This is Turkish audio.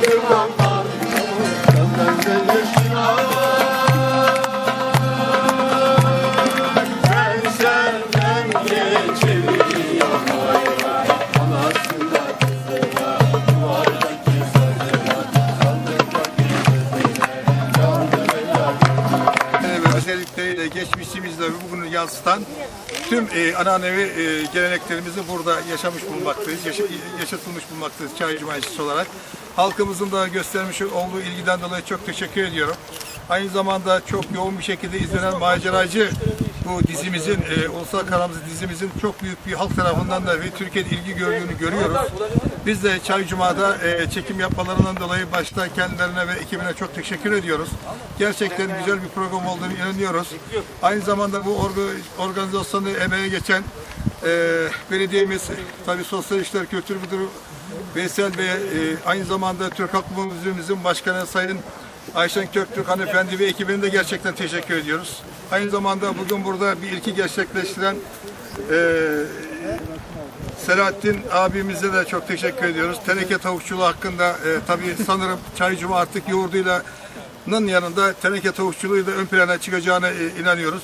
감사합니다. İçimizde bugünü yansıtan tüm e, ananevi e, geleneklerimizi burada yaşamış bulunmaktayız, yaşa- yaşatılmış bulunmaktayız Çaycı Meclisi olarak. Halkımızın da göstermiş olduğu ilgiden dolayı çok teşekkür ediyorum. Aynı zamanda çok yoğun bir şekilde izlenen maceracı bu dizimizin, e, Ulusal Kanalımız dizimizin çok büyük bir halk tarafından da ve Türkiye'de ilgi gördüğünü görüyoruz. Biz de Çay Cuma'da e, çekim yapmalarından dolayı başta kendilerine ve ekibine çok teşekkür ediyoruz. Gerçekten güzel bir program olduğunu inanıyoruz. Aynı zamanda bu orga- organizasyonu emeğe geçen e, belediyemiz, tabii Sosyal İşler Kültür Müdürü Veysel Bey'e, e, aynı zamanda Türk Halk Müziğimizin Başkanı Sayın Ayşen Köktürk hanımefendi ve ekibine de gerçekten teşekkür ediyoruz. Aynı zamanda bugün burada bir ilki gerçekleştiren e, Selahattin abimize de çok teşekkür ediyoruz. Teneke tavukçuluğu hakkında e, tabii sanırım Çaycuma artık yoğurduyla yanında teneke tavukçuluğu da ön plana çıkacağına e, inanıyoruz.